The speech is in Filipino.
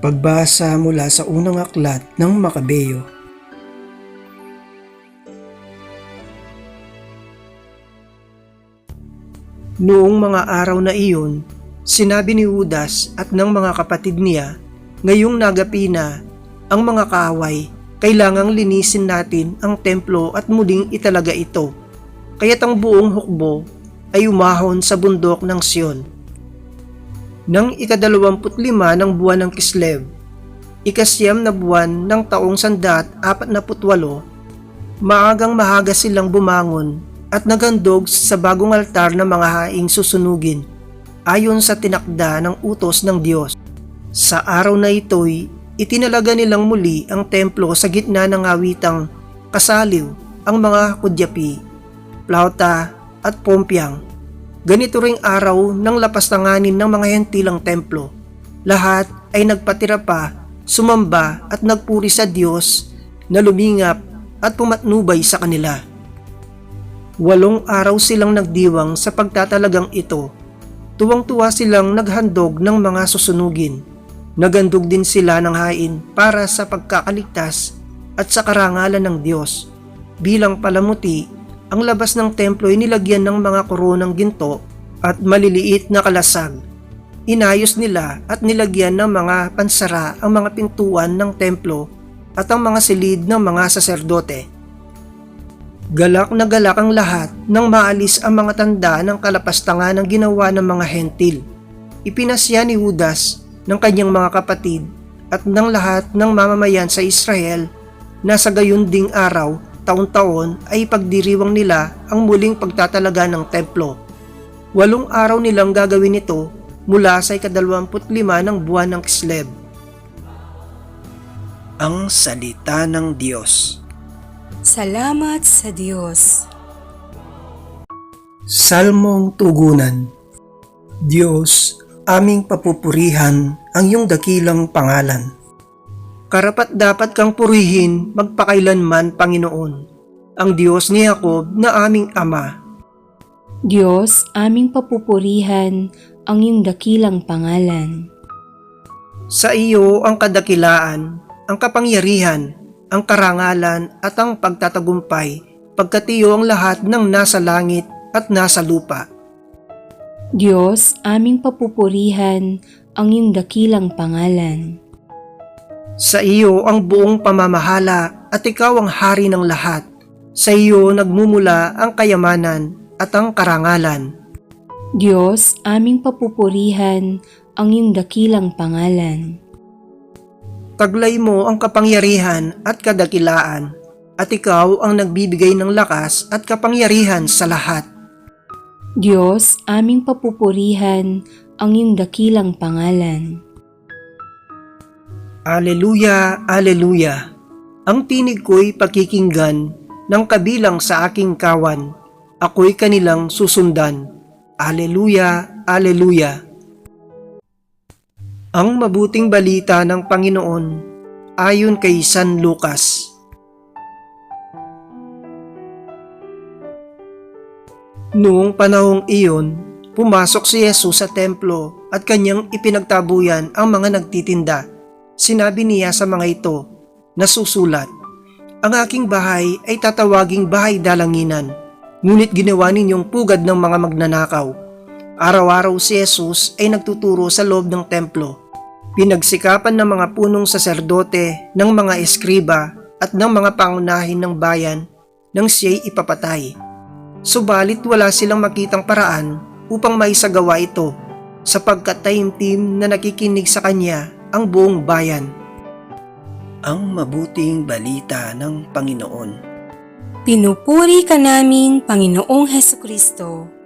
Pagbasa mula sa unang aklat ng Makabeyo. Noong mga araw na iyon, sinabi ni Judas at ng mga kapatid niya, ngayong nagapi na ang mga kaaway, kailangang linisin natin ang templo at muling italaga ito. Kaya't ang buong hukbo ay umahon sa bundok ng Sion. Nang ikadalawamput lima ng buwan ng Kislev, ikasyam na buwan ng taong sandat apat na putwalo, maagang mahaga silang bumangon at nagandog sa bagong altar ng mga haing susunugin ayon sa tinakda ng utos ng Diyos. Sa araw na ito'y itinalaga nilang muli ang templo sa gitna ng awitang kasaliw ang mga kudyapi, plauta at pompyang. Ganito ring araw ng lapastanganin ng mga hentilang templo. Lahat ay nagpatira pa, sumamba at nagpuri sa Diyos na lumingap at pumatnubay sa kanila. Walong araw silang nagdiwang sa pagtatalagang ito. Tuwang-tuwa silang naghandog ng mga susunugin. Nagandog din sila ng hain para sa pagkakaligtas at sa karangalan ng Diyos. Bilang palamuti, ang labas ng templo ay nilagyan ng mga koronang ginto at maliliit na kalasag. Inayos nila at nilagyan ng mga pansara ang mga pintuan ng templo at ang mga silid ng mga saserdote. Galak na galak ang lahat nang maalis ang mga tanda ng kalapastangan ng ginawa ng mga hentil. Ipinasya ni Judas ng kanyang mga kapatid at ng lahat ng mamamayan sa Israel na sa gayon ding araw, taon-taon ay pagdiriwang nila ang muling pagtatalaga ng templo. Walong araw nilang gagawin ito mula sa ikadalawamput lima ng buwan ng Kislev. Ang Salita ng Diyos Salamat sa Diyos. Salmong Tugunan Diyos, aming papupurihan ang iyong dakilang pangalan. Karapat dapat kang purihin magpakailanman, Panginoon, ang Diyos ni Jacob na aming Ama. Diyos, aming papupurihan ang iyong dakilang pangalan. Sa iyo ang kadakilaan, ang kapangyarihan, ang karangalan at ang pagtatagumpay, pagkatiyo ang lahat ng nasa langit at nasa lupa. Diyos, aming papupurihan ang iyong dakilang pangalan. Sa iyo ang buong pamamahala at ikaw ang hari ng lahat. Sa iyo nagmumula ang kayamanan at ang karangalan. Diyos, aming papupurihan ang iyong dakilang pangalan. Taglay mo ang kapangyarihan at kadakilaan, at ikaw ang nagbibigay ng lakas at kapangyarihan sa lahat. Diyos, aming papupurihan ang iyong dakilang pangalan. Aleluya, Aleluya! Ang tinig ko'y pakikinggan ng kabilang sa aking kawan. Ako'y kanilang susundan. Aleluya, Aleluya! Ang mabuting balita ng Panginoon ayon kay San Lucas. Noong panahong iyon, pumasok si Jesus sa templo at kanyang ipinagtabuyan ang mga nagtitinda. Sinabi niya sa mga ito, nasusulat, Ang aking bahay ay tatawaging bahay dalanginan, ngunit ginawa ninyong pugad ng mga magnanakaw. Araw-araw si Jesus ay nagtuturo sa loob ng templo. Pinagsikapan ng mga punong saserdote, ng mga eskriba at ng mga pangunahin ng bayan nang siya'y ipapatay. Subalit wala silang makitang paraan upang maisagawa ito sapagkat taimtim na nakikinig sa kanya ang buong bayan. Ang mabuting balita ng Panginoon. Pinupuri ka namin, Panginoong Heso Kristo.